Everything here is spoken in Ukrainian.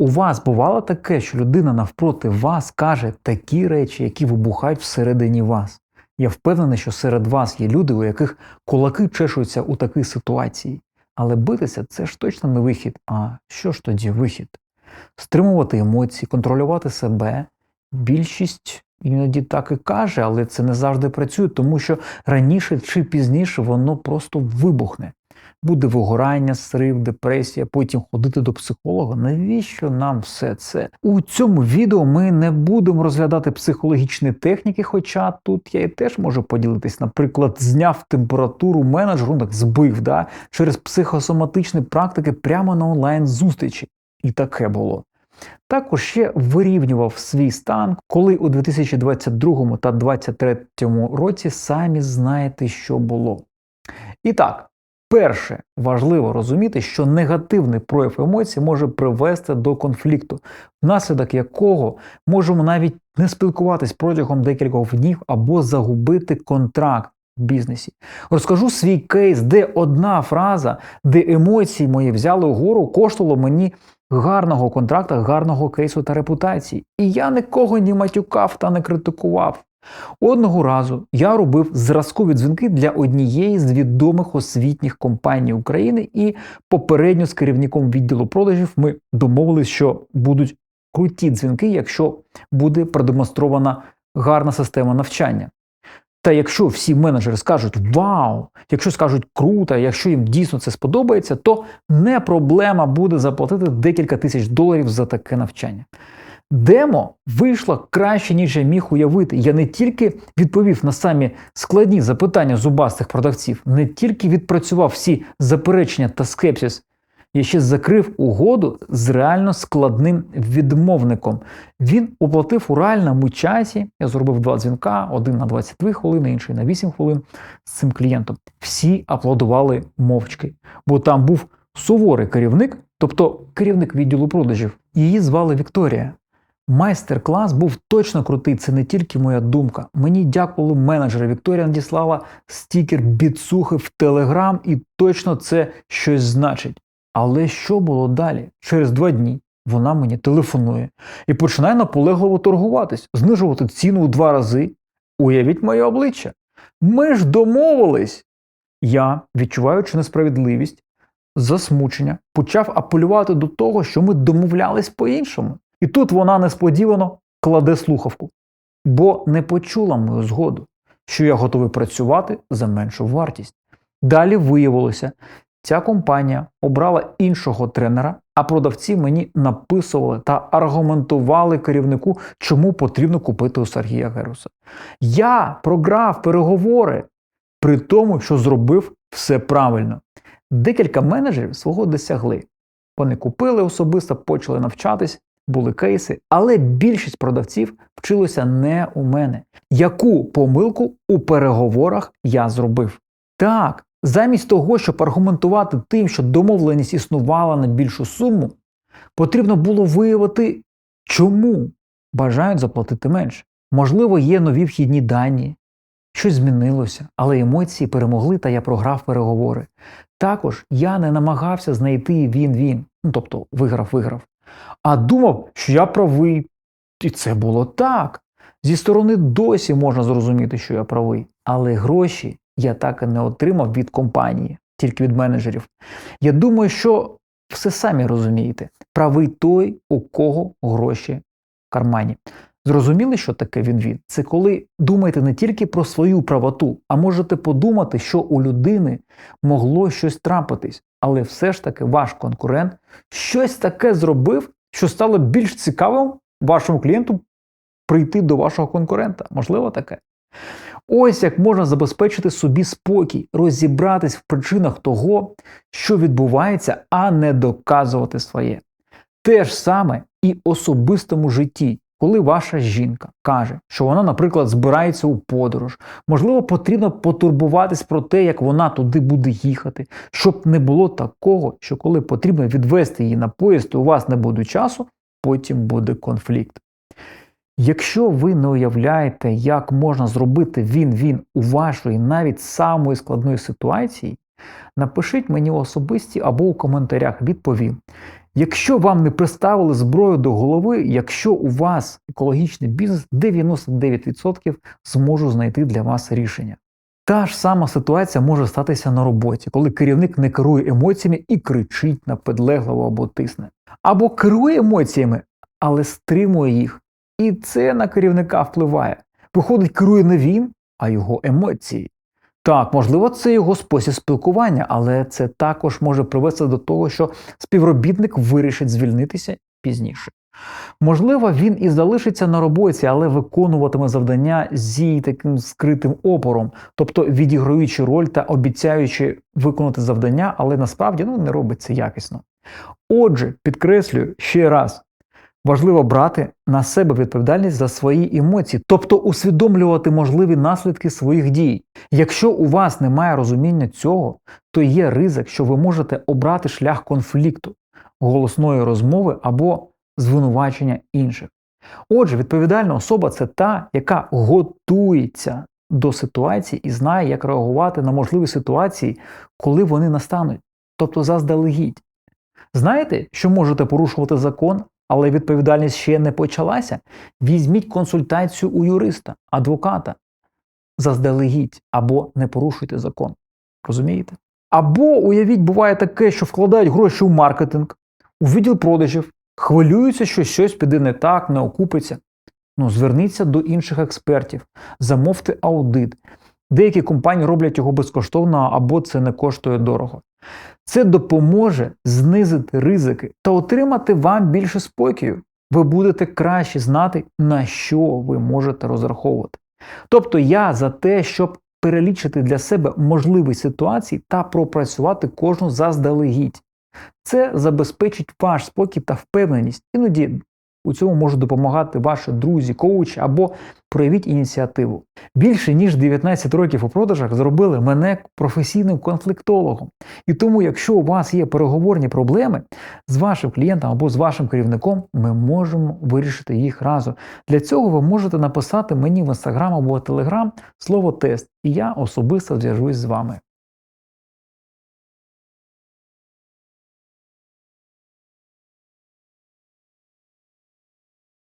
У вас бувало таке, що людина навпроти вас каже такі речі, які вибухають всередині вас. Я впевнений, що серед вас є люди, у яких кулаки чешуються у такій ситуації. Але битися це ж точно не вихід. А що ж тоді вихід? Стримувати емоції, контролювати себе. Більшість іноді так і каже, але це не завжди працює, тому що раніше чи пізніше воно просто вибухне. Буде вигорання, срив, депресія, потім ходити до психолога. Навіщо нам все це? У цьому відео ми не будемо розглядати психологічні техніки, хоча тут я і теж можу поділитись. Наприклад, зняв температуру менеджеру, так збив да, через психосоматичні практики прямо на онлайн-зустрічі. І таке було. Також ще вирівнював свій стан, коли у 2022 та 2023 році самі знаєте, що було. І так, перше, важливо розуміти, що негативний прояв емоцій може привести до конфлікту, внаслідок якого можемо навіть не спілкуватись протягом декількох днів або загубити контракт в бізнесі. Розкажу свій кейс, де одна фраза, де емоції мої взяли угору, коштувало мені гарного контракта, гарного кейсу та репутації. І я нікого ні матюкав та не критикував. Одного разу я робив зразкові дзвінки для однієї з відомих освітніх компаній України, і попередньо з керівником відділу продажів ми домовились, що будуть круті дзвінки, якщо буде продемонстрована гарна система навчання. Та якщо всі менеджери скажуть вау, якщо скажуть круто, якщо їм дійсно це сподобається, то не проблема буде заплатити декілька тисяч доларів за таке навчання. Демо вийшло краще, ніж я міг уявити. Я не тільки відповів на самі складні запитання зубастих продавців, не тільки відпрацював всі заперечення та скепсис, я ще закрив угоду з реально складним відмовником. Він оплатив у реальному часі. Я зробив два дзвінка: один на 22 хвилини, інший на 8 хвилин з цим клієнтом. Всі аплодували мовчки, бо там був суворий керівник, тобто керівник відділу продажів. Її звали Вікторія. Майстер-клас був точно крутий, це не тільки моя думка. Мені дякували менеджери. Вікторія надіслала стікер біцухи в Телеграм, і точно це щось значить. Але що було далі? Через два дні вона мені телефонує і починає наполегливо торгуватись, знижувати ціну у два рази. Уявіть моє обличчя. Ми ж домовились. Я, відчуваючи несправедливість, засмучення, почав апелювати до того, що ми домовлялись по-іншому. І тут вона несподівано кладе слухавку, бо не почула мою згоду, що я готовий працювати за меншу вартість. Далі виявилося, ця компанія обрала іншого тренера, а продавці мені написували та аргументували керівнику, чому потрібно купити у Сергія Геруса. Я програв переговори, при тому, що зробив все правильно. Декілька менеджерів свого досягли. Вони купили особисто, почали навчатись, були кейси, але більшість продавців вчилося не у мене. Яку помилку у переговорах я зробив? Так, замість того, щоб аргументувати тим, що домовленість існувала на більшу суму, потрібно було виявити, чому бажають заплатити менше. Можливо, є нові вхідні дані, щось змінилося, але емоції перемогли, та я програв переговори. Також я не намагався знайти він-він, ну тобто виграв-виграв, а думав, що я правий. І це було так. Зі сторони досі можна зрозуміти, що я правий, але гроші я так і не отримав від компанії, тільки від менеджерів. Я думаю, що все самі розумієте. Правий той, у кого гроші в кармані. Зрозуміли, що таке він-він? Це коли думаєте не тільки про свою правоту, а можете подумати, що у людини могло щось трапитись, але все ж таки ваш конкурент щось таке зробив, що стало більш цікавим вашому клієнту прийти до вашого конкурента. Можливо, таке. Ось як можна забезпечити собі спокій, розібратись в причинах того, що відбувається, а не доказувати своє. Те ж саме і особистому житті. Коли ваша жінка каже, що вона, наприклад, збирається у подорож, можливо, потрібно потурбуватись про те, як вона туди буде їхати, щоб не було такого, що коли потрібно відвести її на поїзд, у вас не буде часу, потім буде конфлікт. Якщо ви не уявляєте, як можна зробити він-він у вашої навіть самої складної ситуації, напишіть мені особисті або у коментарях відповім. Якщо вам не приставили зброю до голови, якщо у вас екологічний бізнес, 99% зможу знайти для вас рішення. Та ж сама ситуація може статися на роботі, коли керівник не керує емоціями і кричить на підлеглого або тисне. Або керує емоціями, але стримує їх. І це на керівника впливає. Виходить, керує не він, а його емоції. Так, можливо, це його спосіб спілкування, але це також може привести до того, що співробітник вирішить звільнитися пізніше. Можливо, він і залишиться на роботі, але виконуватиме завдання зі таким скритим опором, тобто відіграючи роль та обіцяючи виконати завдання, але насправді ну, не робить це якісно. Отже, підкреслюю ще раз. Важливо брати на себе відповідальність за свої емоції, тобто усвідомлювати можливі наслідки своїх дій. Якщо у вас немає розуміння цього, то є ризик, що ви можете обрати шлях конфлікту, голосної розмови або звинувачення інших. Отже, відповідальна особа це та, яка готується до ситуації і знає, як реагувати на можливі ситуації, коли вони настануть, тобто заздалегідь. Знаєте, що можете порушувати закон, але відповідальність ще не почалася? Візьміть консультацію у юриста, адвоката. Заздалегідь або не порушуйте закон. Розумієте? Або уявіть, буває таке, що вкладають гроші у маркетинг, у відділ продажів, хвилюються, що щось піде не так, не окупиться. Ну, зверніться до інших експертів, замовте аудит. Деякі компанії роблять його безкоштовно або це не коштує дорого. Це допоможе знизити ризики та отримати вам більше спокою. Ви будете краще знати, на що ви можете розраховувати. Тобто я за те, щоб перелічити для себе можливі ситуації та пропрацювати кожну заздалегідь. Це забезпечить ваш спокій та впевненість. Іноді у цьому можуть допомагати ваші друзі, коучі або проявіть ініціативу. Більше ніж 19 років у продажах зробили мене професійним конфліктологом. І тому, якщо у вас є переговорні проблеми з вашим клієнтом або з вашим керівником, ми можемо вирішити їх разом. Для цього ви можете написати мені в інстаграм або телеграм слово тест, і я особисто зв'яжусь з вами.